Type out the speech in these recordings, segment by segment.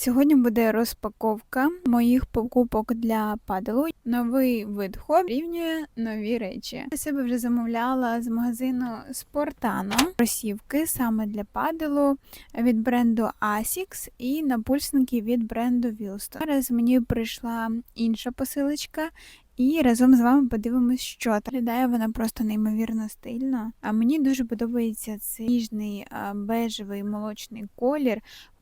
Сьогодні буде розпаковка моїх покупок для паделу. Новий вид хобі рівнює нові речі. Я себе вже замовляла з магазину Sportano кросівки саме для паделу від бренду Asics і напульсники від бренду Wilston. Зараз мені прийшла інша посилочка. І разом з вами подивимось, що там. Виглядає вона просто неймовірно стильно. А мені дуже подобається цей ніжний бежевий молочний колір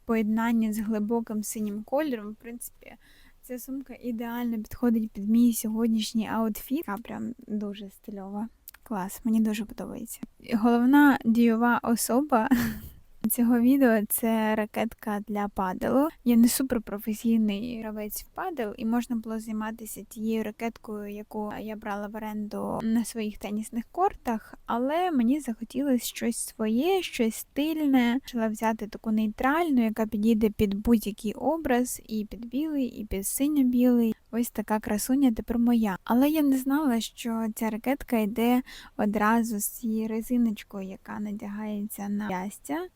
поєднанні з глибоким синім кольором. В принципі, ця сумка ідеально підходить під мій сьогоднішній аутфіт. Така прям дуже стильова. Клас, мені дуже подобається. Головна дієва особа цього відео це ракетка для паделу. Я не суперпрофесійний гравець в падел, і можна було займатися тією ракеткою, яку я брала в оренду на своїх тенісних кортах, але мені захотілося щось своє, щось стильне. Почала взяти таку нейтральну, яка підійде під будь-який образ, і під білий, і під синьо-білий. Ось така красуня тепер моя. Але я не знала, що ця ракетка йде одразу з цією резиночкою, яка надягається на ястя.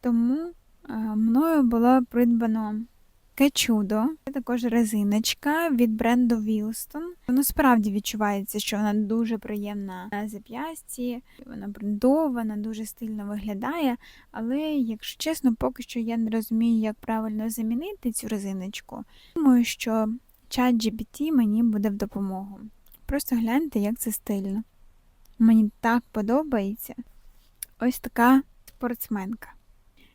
Тому е, мною було придбано таке чудо. Це також резиночка від бренду Wilston. Воно справді відчувається, що вона дуже приємна на зап'ясті, вона брендована, дуже стильно виглядає. Але, якщо чесно, поки що я не розумію, як правильно замінити цю резиночку. Думаю, що чат GPT мені буде в допомогу. Просто гляньте, як це стильно. Мені так подобається. Ось така спортсменка.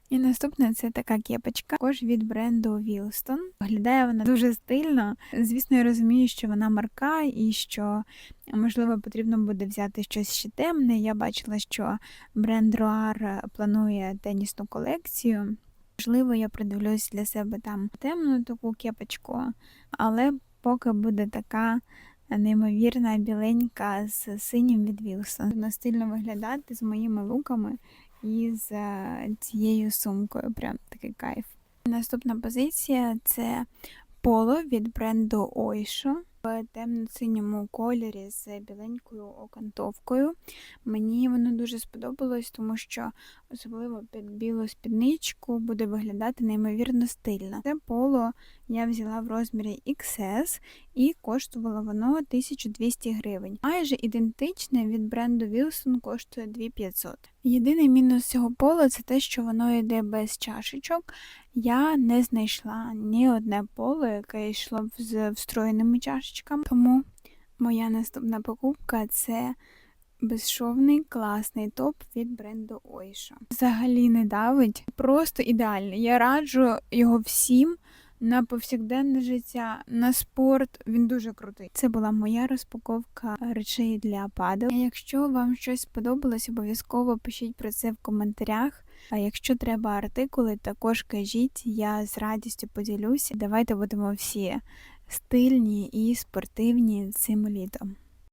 І наступне це така кепочка, також від бренду Wilston. Виглядає вона дуже стильно. Звісно, я розумію, що вона марка і що, можливо, потрібно буде взяти щось ще темне. Я бачила, що бренд Roar планує тенісну колекцію. Можливо, я придивлюсь для себе там темну таку кепочку, але поки буде така неймовірна біленька з синім від Wilson. Вона стильно виглядати з моїми луками і з е, цією сумкою. Прям такий кайф. Наступна позиція це поло від бренду Oysho в темно-синьому кольорі з біленькою окантовкою. Мені воно дуже сподобалось, тому що особливо під білу спідничку буде виглядати неймовірно стильно. Це поло я взяла в розмірі XS і коштувало воно 1200 гривень. Майже ідентичне від бренду Wilson коштує 2500. Єдиний мінус цього поло це те, що воно йде без чашечок. Я не знайшла ні одне поло, яке йшло з встроєними чашечками. Тому моя наступна покупка це безшовний класний топ від бренду Oysho. Взагалі не давить, просто ідеальний. Я раджу його всім. На повсякденне життя, на спорт він дуже крутий. Це була моя розпаковка речей для падел. Якщо вам щось сподобалось, обов'язково пишіть про це в коментарях. А якщо треба артикули, також кажіть, я з радістю поділюся. Давайте будемо всі стильні і спортивні цим літом.